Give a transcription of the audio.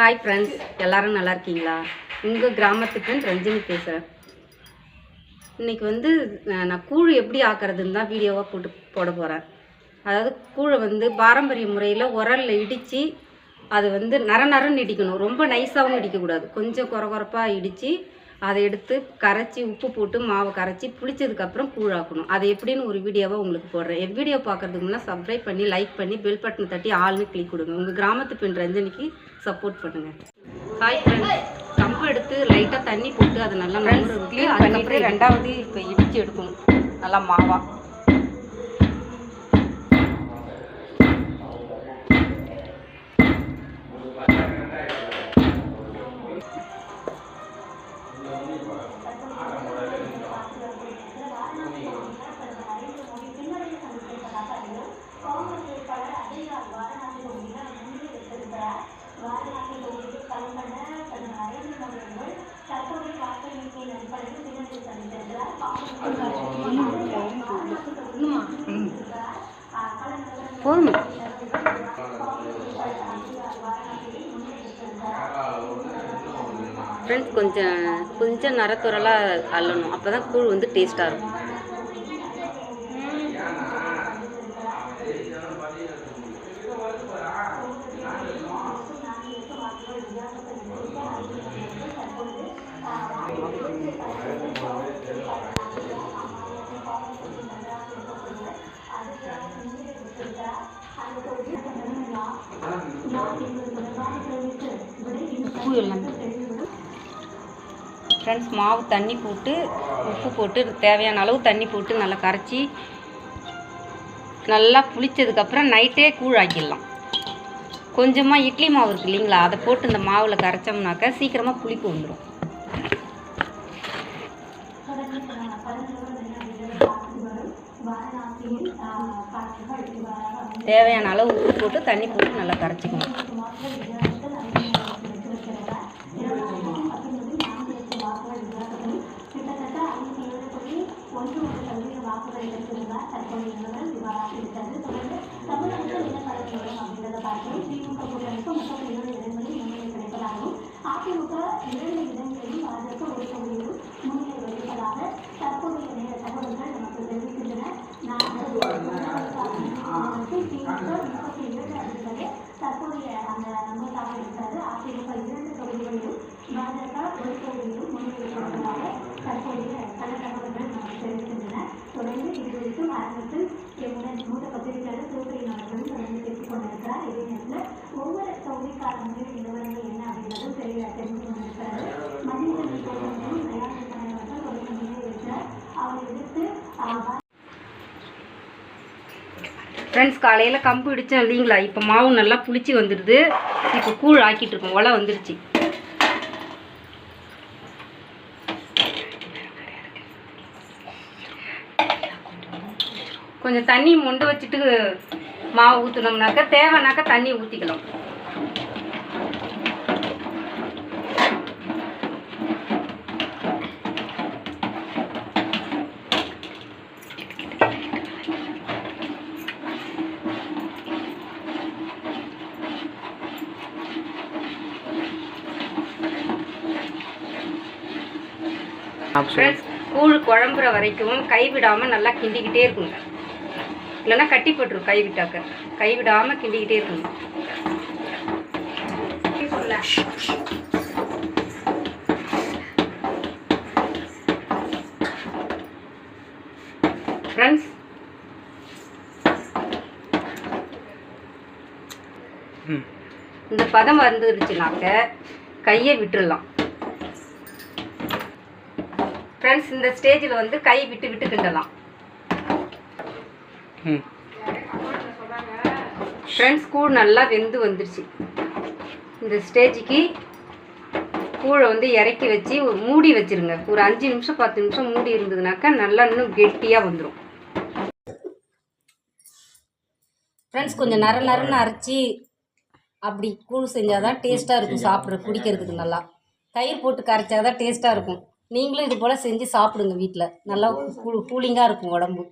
Hi friends எல்லோரும் நல்லா இருக்கீங்களா? உங்கள் கிராமத்து ஃப்ரெண்ட் ரஞ்சினி பேசுகிறேன் இன்றைக்கி வந்து நான் கூழ் எப்படி ஆக்குறதுன்னு தான் வீடியோவாக போட்டு போட போகிறேன் அதாவது கூழை வந்து பாரம்பரிய முறையில் உரலில் இடித்து அது வந்து நர நரன்னு இடிக்கணும். ரொம்ப நைஸாகவும் இடிக்கக்கூடாது. கொஞ்சம் குறகுறப்பாக இடித்து அதை எடுத்து கரைச்சி உப்பு போட்டு மாவை கரைச்சி புளிச்சதுக்கப்புறம் கூழாக்கணும். அது எப்படின்னு ஒரு வீடியோவை உங்களுக்கு போடுறேன். என் வீடியோ பார்க்கறதுக்கு முன்னே சப்ஸ்கிரைப் பண்ணி லைக் பண்ணி பெல் பட்டன் தட்டி ஆள்னு கிளிக் கொடுங்க. உங்கள் கிராமத்து பெண் ரஞ்சனிக்கு சப்போர்ட் பண்ணுங்கள் ஹாய் ஃப்ரெண்ட்ஸ் கம்பு எடுத்து லைட்டாக தண்ணி போட்டு அதை நல்லா அதுக்கப்புறம் ரெண்டாவது இப்போ இடித்து எடுக்கணும். நல்லா மாவா. போதும்? ஃப்ரெண்ட்ஸ் கொஞ்சம் கொஞ்சம் நரத்துறலாக அள்ளணும். அப்போ தான் கூழ் வந்து டேஸ்ட்டாக இருக்கும். உப்பு எல்லாம் ஃப்ரெண்ட்ஸ் மாவு தண்ணி போட்டு உப்பு போட்டு தேவையான அளவு தண்ணி போட்டு நல்லா கரைச்சி நல்லா புளிச்சதுக்கப்புறம் நைட்டே கூழ் ஆக்கிடலாம். கொஞ்சமாக இட்லி மாவு இருக்கு இல்லைங்களா? அதை போட்டு இந்த மாவில் கரைச்சோம்னாக்கா சீக்கிரமாக புளிப்பு வந்துடும் தேவையான அளவு உப்பு போட்டு தண்ணி போட்டு நல்லா கரைச்சிக்கணும். மங்களூர் முப்பத்தி இரண்டு இருக்கிறது தற்போதைய அந்த நம்மளுக்காக இருக்கிறது ஆசிரியர் இரண்டு தொகுதிகளிலும் பாஜக தற்போதைய பல நமக்கு தெரிவிக்கின்றன தொடர்ந்து இது குறித்து ஆரம்பத்தில் எம்முடன் மூத்த பத்திரிகையாளர் சிவபெரியன் அவர்களும் தொடர்ந்து ஒவ்வொரு தொகுதிக்காரங்களும் ஃப்ரெண்ட்ஸ் காலையில் கம்பு இடித்தோம் இல்லைங்களா? இப்போ மாவு நல்லா புளிச்சு வந்துடுது. இப்போ கூழ் ஆக்கிட்டு இருக்கோம். ஒலை வந்துடுச்சு கொஞ்சம் தண்ணி மொண்டு வச்சுட்டு மாவு ஊற்றினோம்னாக்கா தேவைனாக்கா தண்ணி ஊற்றிக்கலாம் ஃப்ரெண்ட்ஸ் கூழ் குழம்புற வரைக்கும் கைவிடாமல் நல்லா கிண்டிக்கிட்டே இருக்குங்க இல்லைன்னா கட்டி போட்டுரும் கைவிட்டாக்க கைவிடாமல் கிண்டிக்கிட்டே இருக்குங்க ஃப்ரெண்ட்ஸ் இந்த பதம் வந்துருச்சுனாக்க கையை விட்டுறலாம். ஃப்ரெண்ட்ஸ் இந்த ஸ்டேஜில் வந்து கை விட்டு விட்டு கிண்டலாம். ஃப்ரெண்ட்ஸ் கூழ் நல்லா வெந்து வந்துருச்சு. இந்த ஸ்டேஜுக்கு கூழை வந்து இறக்கி வச்சு ஒரு மூடி வச்சிருங்க. ஒரு அஞ்சு நிமிஷம் பத்து நிமிஷம் மூடி இருந்ததுனாக்கா நல்லா இன்னும் கெட்டியாக வந்துடும் ஃப்ரெண்ட்ஸ் கொஞ்சம் நர நரன்னு அரைச்சி அப்படி கூழ் செஞ்சால் தான் டேஸ்ட்டாக இருக்கும். சாப்பிட்ற குடிக்கிறதுக்கு நல்லா. தயிர் போட்டு கரைச்சா தான் டேஸ்ட்டாக இருக்கும். நீங்களும் இது போல் செஞ்சு சாப்பிடுங்க வீட்டில் நல்லா கூ கூலிங்காக இருக்கும் உடம்பு.